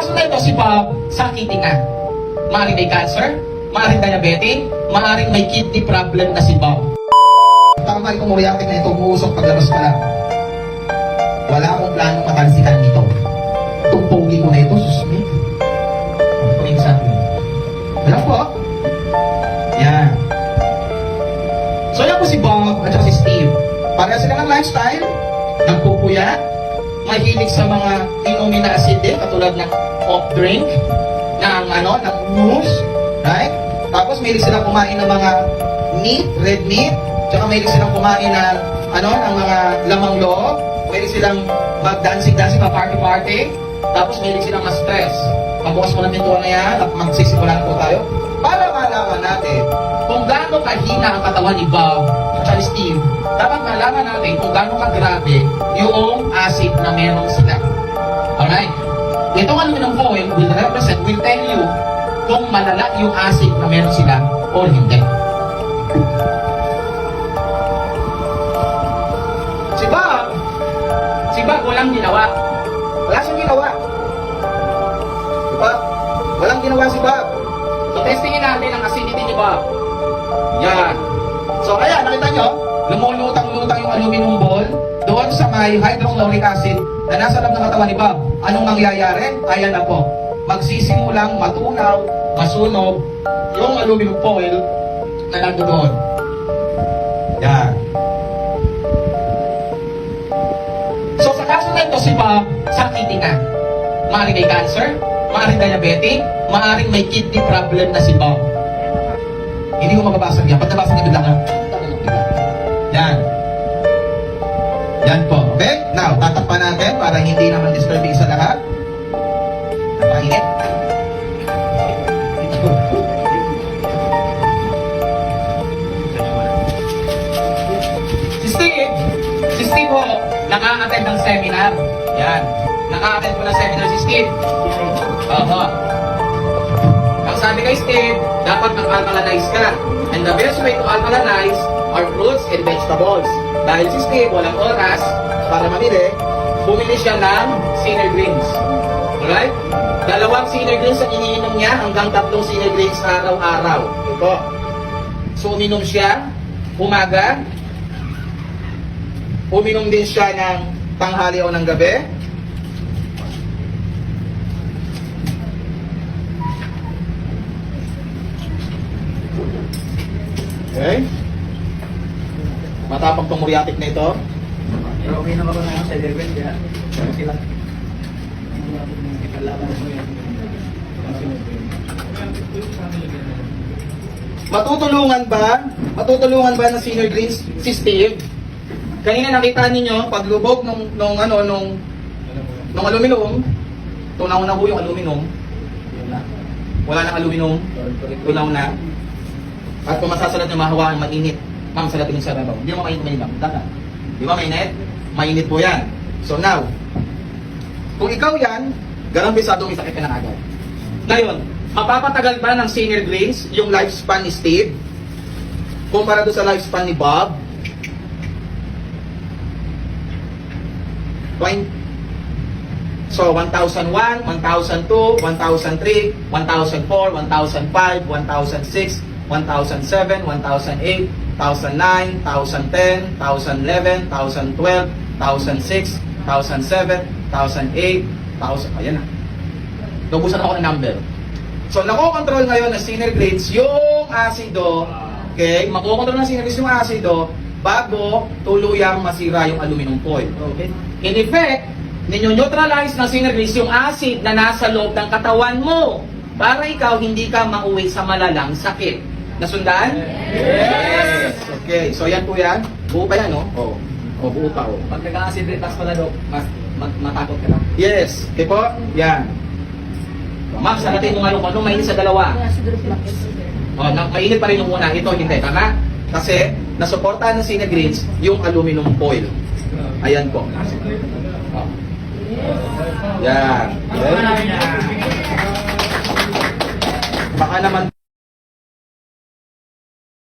kaso na ito, si Bob, sakitin na. Maaring may cancer, maaring diabetic, maaring may kidney problem na si Bob. Tama itong reactive na ito, umuusok paglabas pa lang. Wala akong planong matalsikan. Itong pogi ko na ito, susmit. Ano po yung sabi? Wala po. Yan. So yan po si Bob at si Steve. Pareha sila ng lifestyle, nagpupuyat, mahilig sa mga inumin na acidic katulad ng off drink, ng ano, ng mousse, right? Tapos mahilig silang kumain ng mga meat, red meat, tsaka mahilig silang kumain ng ano, ng mga lamang loob, mahilig silang mag-dancing-dancing, mag-party-party, tapos mahilig silang ma-stress. Pagbukas mo ng pintuan na yan, at magsisimula po tayo, para malaman natin gaano kahina ang katawan ni Bob at Steve, dapat malaman natin kung gaano kagrabe yung acid na meron sila. Alright? Itong aluminum foil will represent, will tell you kung malala yung acid na meron sila or hindi. Si Bob, si Bob walang ginawa. Wala siyang ginawa. Bob, walang ginawa si Bob. So testingin natin ang acidity ni Bob. Yan. So kaya, nakita nyo, lumulutang-lutang yung aluminum ball doon sa may hydrochloric acid na nasa loob ng katawan ni Bob. Anong mangyayari? Ayan na po. Magsisimulang matunaw, masunog yung aluminum foil na nandoon. Yan. So sa kaso na ito, si Bob, sakitin na. Maaring may cancer, maaring diabetic, maaring may kidney problem na si Bob. Hindi ko mababasag yan. Pag nabasag niya bigla ka, yan. Yan po. Okay? Now, tatakpan natin para hindi naman disturbing sa lahat. Napainit. Si Steve, si Steve ho, naka-attend ng seminar. Yan. Naka-attend po ng seminar si Steve. Oho. Ang sabi kay Steve, dapat mag-alkalanize ka. And the best way to alkalanize are fruits and vegetables. Dahil si Steve, walang oras para mamili, bumili siya ng senior greens. Alright? Dalawang senior greens ang iniinom niya hanggang tatlong senior greens araw-araw. Ito. So, uminom siya, umaga, uminom din siya ng tanghali o ng gabi. Okay? Matapang tong muriatic na ito. Pero okay naman ako na sa level, kaya yan. Matutulungan ba? Matutulungan ba ng senior greens si Steve? Kanina nakita ninyo paglubog nung nung ano nung nung aluminum, tunaw na ho yung aluminum. Na. Wala nang aluminum, tunaw na. At kung masasalat nyo mahawaan, mainit. Ma'am, salatin yung sa babaw. Hindi mo mainit, mainit. Dapat. Di ba mainit? Mainit po yan. So now, kung ikaw yan, garantisado may sakit ka na agad. Ngayon, mapapatagal ba ng senior greens yung lifespan ni Steve? Kumpara doon sa lifespan ni Bob? Point So, 1001, 1002, 1003, 1004, 1005, 1006, 1007, 1008, 1009, 1010, 1011, 1012, 1006, 1007, 1008, 1000, ayan na. Naubusan ako ng number. So, nakokontrol ngayon ng senior grades yung acido, okay, makokontrol ng senior grades yung acido bago tuluyang masira yung aluminum foil. Okay. In effect, ninyo-neutralize ng synergies yung acid na nasa loob ng katawan mo para ikaw hindi ka mauwi sa malalang sakit. Nasundaan? Yes! Okay, so yan po yan. Buo pa yan, no? Oo. Oh. oh, buo pa, oh. Pag nag-acid reflux pala, Dok, mas mag matakot ka lang. Yes. Okay po? Yan. Ma'am, sanatin mo nga yung ano, mainit sa dalawa. Oh, na, mainit pa rin yung una. Ito, hindi. Tama? Kasi, nasuportahan ng Sinagreens yung aluminum foil. Ayan po. Oh. Yan. Okay? Baka naman